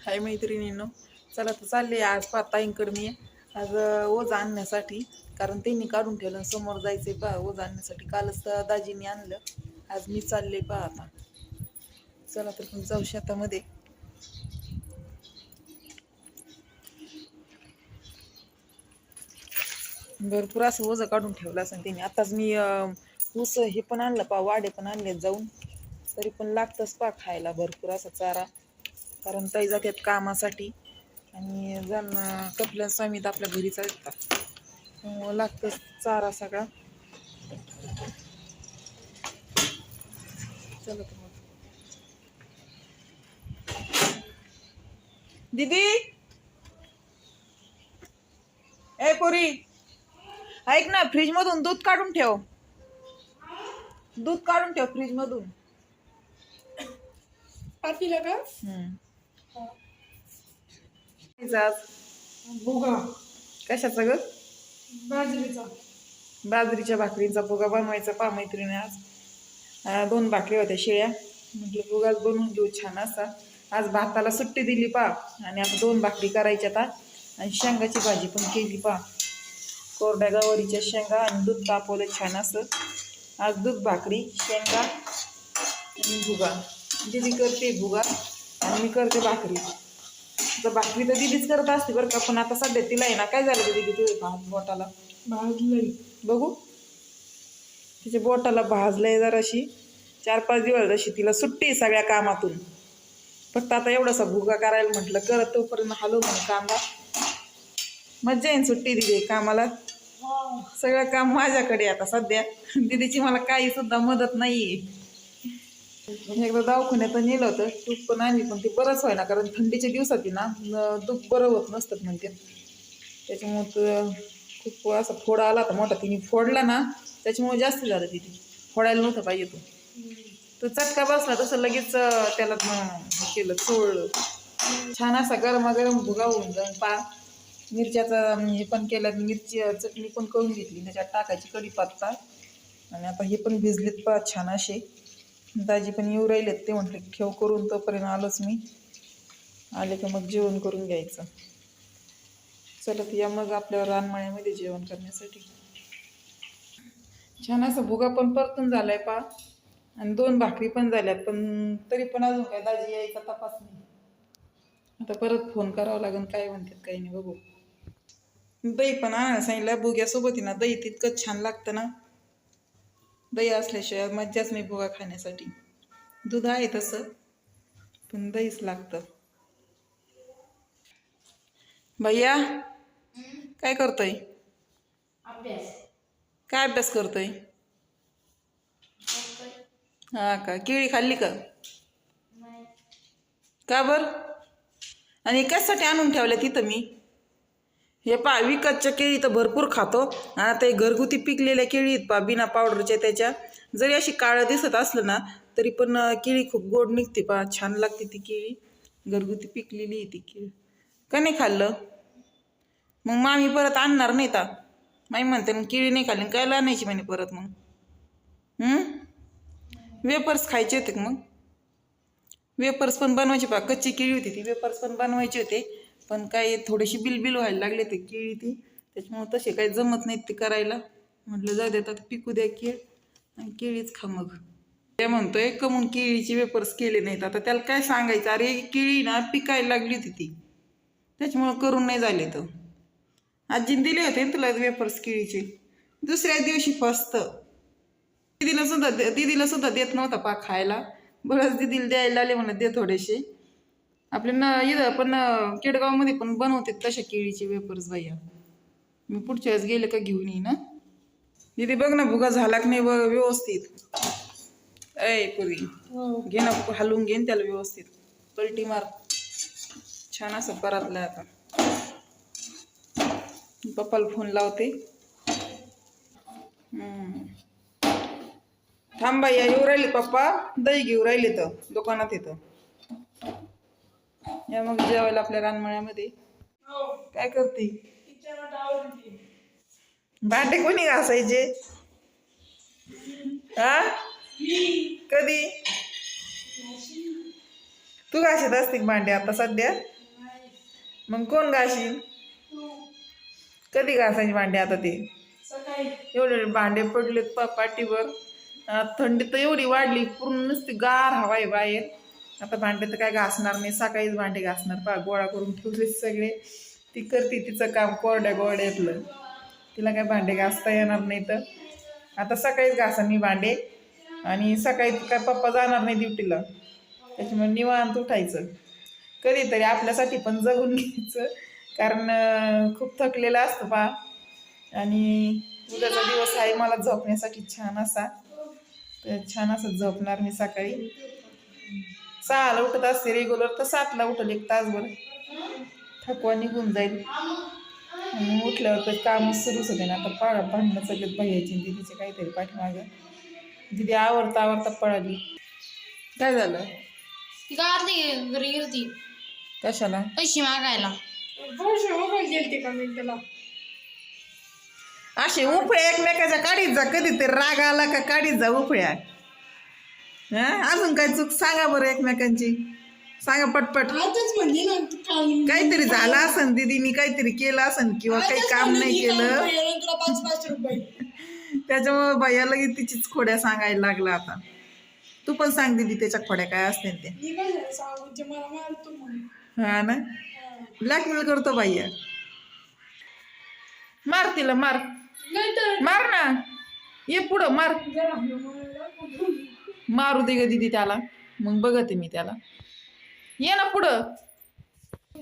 हाय मैत्रिणींनो. चला तर चालले आज पाताईंकडे मी. आज ओझं ओझ आणण्यासाठी. कारण त्यांनी काढून ठेवलं समोर जायचंय पहा ओझ आणण्यासाठी. कालच तर दाजीने आणलं. आज मी चालले पहा आता. चला तर पण जाऊ शेतामध्ये. भरपूर असं ओझं काढून ठेवलं असं त्यांनी. आताच मी ऊस हे पण आणलं पा वाडे पण आणले जाऊन. तरी पण लागतंच पा खायला. भरपूर असा चारा. कारण ताई जातात कामासाठी आणि जण कपिल स्वामीत आपल्या घरी चालतात लागतंच चारा सगळा. चला तर मग. दीदी! ए पोरी! ऐक ना फ्रीज मधून दूध काढून ठेव. दूध काढून ठेव फ्रीज मधून पातीला का? भुगा कशाचं ग? बाजरीचा. बाजरीच्या भाकरींचा भुगा बनवायचा पा मैत्रिणी आज. दोन भाकरी होत्या शिळ्या. म्हटलं भुगाच बनवून घेऊ छान असा. आज भाताला सुट्टी दिली पा आणि आता दोन भाकरी करायच्या आता. आणि शेंगाची भाजी पण केली पा कोरड्या गवारीच्या शेंगा आणि दूध तापवलं छान असं. आज दूध भाकरी शेंगा आणि भुगा. दिदी करते भुगा. आणि मी करते भाकरी. तर भाकरी तर दिदीच करत असते बरं का पण आता सध्या तिला आहे ना काय झालं दिदी तुझ्या हात बोटाला? भाजलंय बघू. तिच्या बोटाला भाजलंय जराशी. चार पाच दिवस जशी तिला सुट्टी आहे सगळ्या कामातून. फक्त आता एवढासा भुगा करायला म्हटलं करत तोपर्यंत हलव म्हणे कांदा. मज्जा येईन सुट्टी दिली कामाला. सगळं काम माझ्याकडे आहे आता सध्या. दिदीची मला काही सुद्धा मदत नाही म्हणजे एकदा दवाखान्यात नेलं होतं तूप पण आणली पण ते बरंच व्हायना कारण थंडीच्या दिवसात ना तूप बरं होत नसतात म्हणते. त्याच्यामुळं तर खूप असा फोडा आला होता मोठा. तिने फोडला ना त्याच्यामुळे जास्त झालं तिथे. फोडायला नव्हतं पाहिजे तो. तो चटका बसला तसं लगेच त्याला हे केलं चोळलं. छान असा गरमागरम भुगा होऊन जाऊन पा मिरच्याचं हे पण केलं मिरची चटणी पण करून घेतली. त्याच्यात टाकायची कढीपत्ता. आणि आता हे पण भिजलेत पा छान असे. दाजी पण येऊ राहिलेत. ते म्हटले ठेव करून तोपर्यंत आलोच मी. आले का मग जेवण करून घ्यायचं. चला तर या मग आपल्या रानमाळ्यामध्ये जेवण करण्यासाठी. छान असं भुगा पण परतून झालाय पा. आणि दोन भाकरी पण झाल्यात पण तरी पण अजून काय दाजी यायचा तपास नाही. आता परत फोन करावा लागेल काय म्हणतात काही नाही बघू. दही पण आणायला सांगितलं भुग्यासोबत ना दही तितकंच छान लागतं ना. दही असल्याशिवाय मज्जाच नाही भुगा खाण्यासाठी. दूध आहे तसं पण दहीच लागतं. भैया काय करतोय? काय अभ्यास करतोय? हा का? केळी खाल्ली का? का बर? आणि कशासाठी आणून ठेवल्या तिथं मी? हे पा विकतच्या केळी तर भरपूर खातो. आणि आता हे घरगुती पिकलेल्या केळी आहेत पा बिना पावडरच्या त्याच्या. जरी अशी काळं दिसत असलं ना तरी पण केळी खूप गोड निघते पा छान लागते ती केळी. घरगुती पिकलेली आहे ती केळी. का नाही खाल्लं? मग मामी परत आणणार नाही ता. मामी म्हणते मग केळी नाही खाल्ली काय आणायची? म्हणे परत मग. वेपर्स खायचे होते मग? वेपर्स पण बनवायचे पा कच्ची केळी होती ती वेपर्स पण बनवायचे होते. पण काय थोडीशी बिलबिल व्हायला लागले ते केळी ती. त्याच्यामुळे तसे काही जमत नाहीत ते करायला. म्हटलं जाऊ देतात पिकू द्या केळ आणि केळीच खा मग. ते म्हणतोय कमून केळीचे वेपर्स केले नाहीत. आता त्याला काय सांगायचं? अरे केळी ना पिकायला लागली होती ती. त्याच्यामुळं करून नाही झाले तर. आजीने दिले होते ना तुला वेपर्स केळीचे. दुसऱ्या दिवशी फस्त. दिदीला सुद्धा दिदीला सुद्धा देत नव्हता पा खायला. बरंच दीदीला द्यायला आले म्हणत दे थोडेसे. आपल्या न इथं पण केडगावमध्ये पण बनवते तशा केळीचे वेपर्स भैया. मी पुढच्या वेळेस गेले का घेऊन येईन ना दीदी बघ ना भुगा झाला की नाही बघ व्यवस्थित. ऐ पुरी घे ना हलवून घेईन त्याला व्यवस्थित. पलटी मार. छान असं परतलं आता. पप्पाला फोन लावते. थांब बाई येऊ राहिले पप्पा. दही घेऊ राहिले तर दुकानात येतं या मग जेवायला आपल्या रानमळ्यामध्ये. काय करते? भांडे कोणी घासायचे? हा? कधी? तू घासत असते भांडे आता सध्या? मग कोण घाशील? कधी घासायचे भांडे आता ते? एवढे भांडे पडलेत पाठीवर. थंडी तर एवढी वाढली पूर्ण नुसती गार हवा आहे बाहेर. आता भांडे तर काय घासणार नाही सकाळीच भांडे घासणार. पा गोळा करून ठेवले सगळे. ती करते तिचं काम कोरड्या गोरड्यातलं तिला काय भांडे घासता येणार नाही तर. आता सकाळीच घासा मी भांडे. आणि सकाळी काय पप्पा जाणार नाही ड्युटीला. त्याच्यामुळे निवांत उठायचं. कधीतरी आपल्यासाठी पण जगून घ्यायचं. कारण खूप थकलेलं असतं पा आणि उद्याचा दिवस आहे मला झोपण्यासाठी छान असा. तर छान असं झोपणार मी सकाळी. सहाला उठत असते रेग्युलर तर सातला उठल एक तासभर थकवा निघून जाईल. उठल्यावर तर काम सुरूच होते ना. आता पाळा भांडणं सगळ्यात भैयाची दिदीचे काहीतरी पाठीमागं. दिदी आवरता आवरता पळाली. काय झालं? ती गावातली घरी गेलती? कशाला? पैसे मागायला. पैसे वगैरे गेलते का मी त्याला? असे उपळ्या एकमेकाच्या काढीत जा. कधीतरी राग आला का काढीत जा उपळ्या हा अजून काय चूक सांगा बरं एकमेकांची. सांगा पटपट. आताच म्हणली ना तू काल काहीतरी झालं असन दीदीनी काहीतरी केलं असन किंवा काही काम नाही केलं? तुला पाच पाच रुपये. त्याच्यामुळे बाया लगेच तिचीच खोड्या सांगायला लागला आता. तू पण सांग दीदी त्याच्या खोड्या काय असते ते मी काय झालं सांगू जे मला मारतो म्हणून हा ना? ब्लॅकमेल करतो बाయ్या मार तिला मार. मार ना. ये पुढं मार. जरा मला मारू दे ग दिदी त्याला. मग बघते मी त्याला. ये ना पुढं.